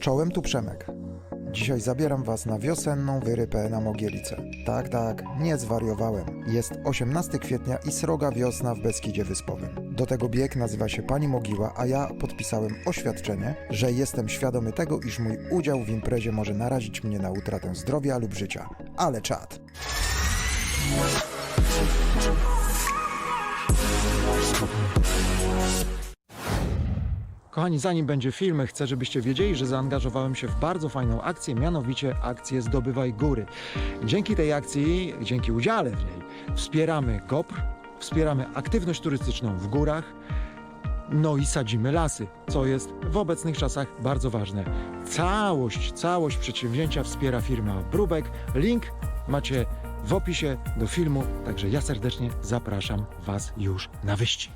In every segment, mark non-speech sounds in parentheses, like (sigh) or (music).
Czołem tu Przemek. Dzisiaj zabieram Was na wiosenną wyrypę na Mogielicę. Tak, tak, nie zwariowałem. Jest 18 kwietnia i sroga wiosna w Beskidzie Wyspowym. Do tego bieg nazywa się Pani Mogiła, a ja podpisałem oświadczenie, że jestem świadomy tego, iż mój udział w imprezie może narazić mnie na utratę zdrowia lub życia. Ale czad. Kochani, zanim będzie film, chcę, żebyście wiedzieli, że zaangażowałem się w bardzo fajną akcję, mianowicie akcję Zdobywaj Góry. Dzięki tej akcji, dzięki udziale w niej, wspieramy GOPR, wspieramy aktywność turystyczną w górach, no i sadzimy lasy, co jest w obecnych czasach bardzo ważne. Całość, całość przedsięwzięcia wspiera firma Brubek. Link macie w opisie do filmu, także ja serdecznie zapraszam Was już na wyścig.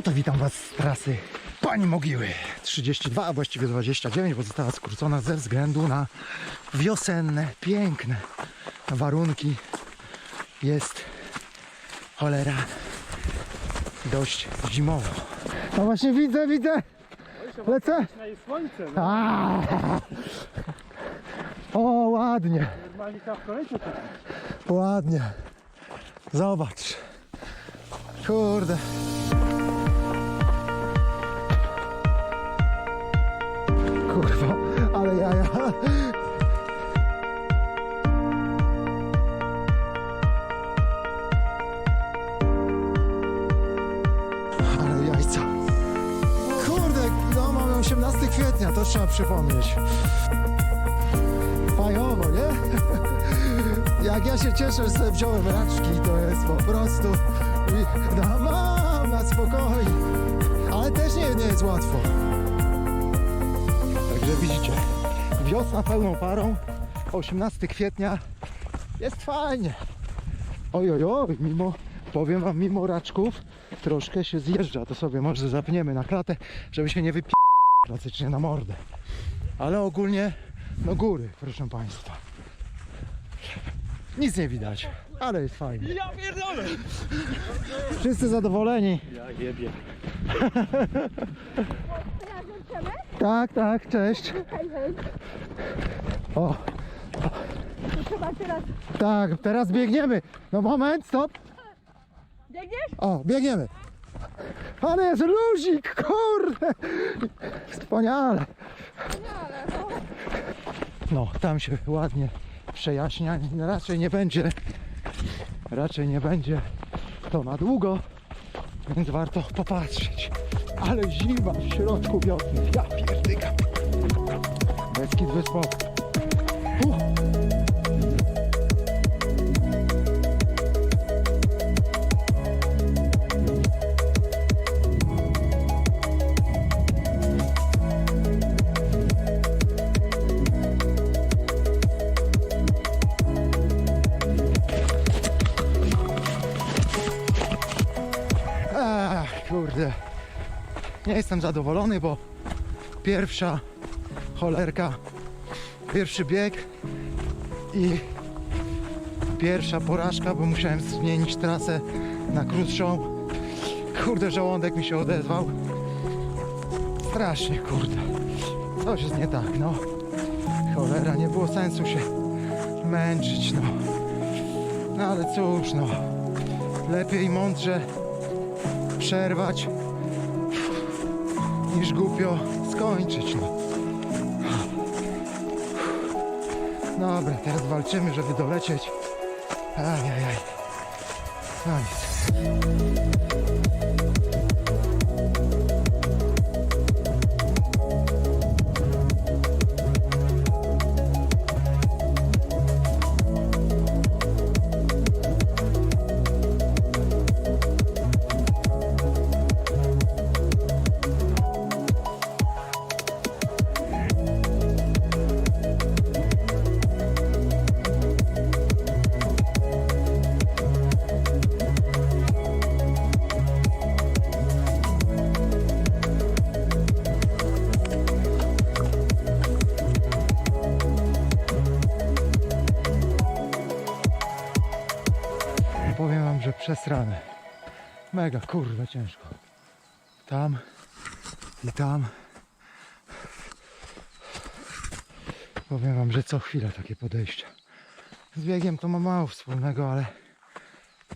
No to witam Was z trasy Pani Mogiły 32, a właściwie 29, bo została skrócona ze względu na wiosenne, piękne warunki. Jest cholera dość zimowo. No właśnie widzę, widzę. Lecę. O, ładnie, ładnie. Zobacz. Kurde. Kurwa, ale jaja. Ale jajca. Kurde, no mamy 18 kwietnia, to trzeba przypomnieć. Fajowo, nie? (laughs) Jak ja się cieszę, że sobie wziąłem raczki, to jest po prostu... No mam, na spokojnie. Ale też nie, nie jest łatwo. Widzicie, wiosna pełną parą, 18 kwietnia, jest fajnie. Oj, oj, oj, mimo, powiem wam, mimo raczków troszkę się zjeżdża, to sobie może zapniemy na klatę, żeby się nie wypi... klasycznie na mordę. Ale ogólnie, no góry, proszę państwa. Nic nie widać, ale jest fajnie. Ja pierdolę! Wszyscy zadowoleni. Ja jebie. (laughs) Tak, tak, cześć. O, To trzeba teraz. tak, teraz biegniemy. No moment, stop. Biegniesz? O, biegniemy. Ale jest luzik, kurde. Wspaniale. No, tam się ładnie przejaśnia. Raczej nie będzie, raczej nie będzie to na długo, więc warto popatrzeć. Ale zima w środku wiosny. Ja Beskid wyspowy. Uh. Kurde. Nie jestem zadowolony, bo pierwsza cholerka, pierwszy bieg i pierwsza porażka, bo musiałem zmienić trasę na krótszą. Kurde, żołądek mi się odezwał. Strasznie, kurde. Coś jest nie tak, no. Cholera, nie było sensu się męczyć, no. No ale cóż, no. Lepiej mądrze przerwać niż głupio skończyć. No. Dobra, teraz walczymy, żeby dolecieć. Ajajaj. No nic. Przesrane. Mega, kurwa, ciężko. Tam i tam. Powiem wam, że co chwilę takie podejścia. Z biegiem to ma mało wspólnego, ale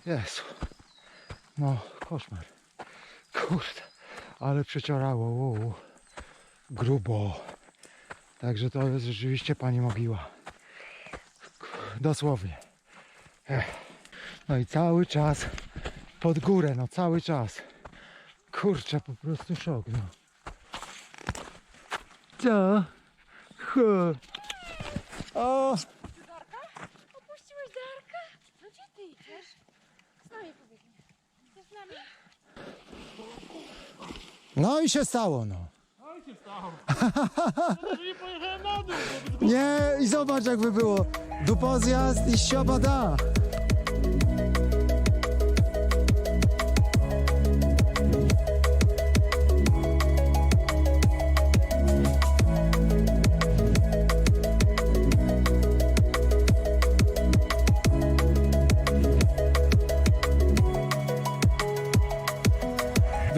Jezu. No, koszmar. Kurde, ale przeciorało. Wow. Grubo. Także to jest rzeczywiście pani mogiła. Dosłownie. Ech. No i cały czas pod górę, no cały czas. Kurczę, po prostu szok, no. Co? Hu. O, Opuściłeś Darka? No gdzie ty idziesz? Z nami pobiegnie. Z nami. no i się stało, no. Nie (laughs) pojechałem na dół, Nie, i zobacz jakby było. Dupozjazd i ścioba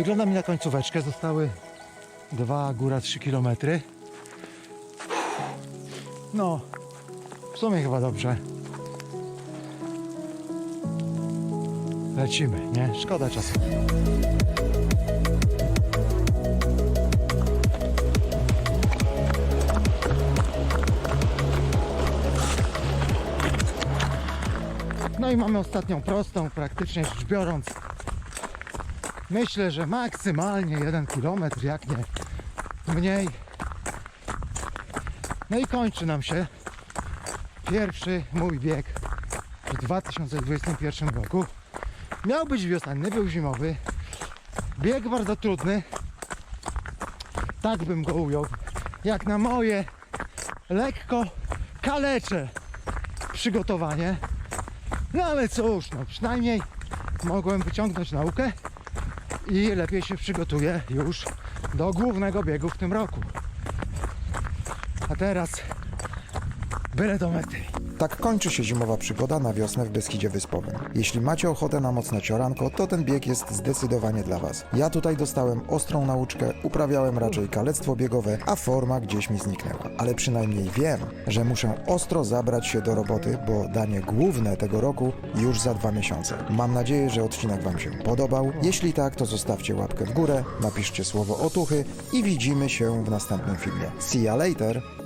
Wygląda mi na końcóweczkę. Zostały dwa, góra trzy kilometry. No, w sumie chyba dobrze. Lecimy, nie? Szkoda czasu. No i mamy ostatnią prostą, praktycznie rzecz biorąc. Myślę, że maksymalnie jeden kilometr, jak nie mniej. No i kończy nam się pierwszy mój bieg w 2021 roku. Miał być wiosenny, był zimowy. Bieg bardzo trudny. Tak bym go ujął. Jak na moje lekko kalecze przygotowanie. No ale cóż, no przynajmniej mogłem wyciągnąć naukę i lepiej się przygotuję już do głównego biegu w tym roku. A teraz byle do mety. Tak kończy się zimowa przygoda na wiosnę w Beskidzie Wyspowym. Jeśli macie ochotę na mocne cioranko, to ten bieg jest zdecydowanie dla Was. Ja tutaj dostałem ostrą nauczkę, uprawiałem raczej kalectwo biegowe, a forma gdzieś mi zniknęła. Ale przynajmniej wiem, że muszę ostro zabrać się do roboty, bo danie główne tego roku już za dwa miesiące. Mam nadzieję, że odcinek Wam się podobał. Jeśli tak, to zostawcie łapkę w górę, napiszcie słowo otuchy i widzimy się w następnym filmie. See ya later!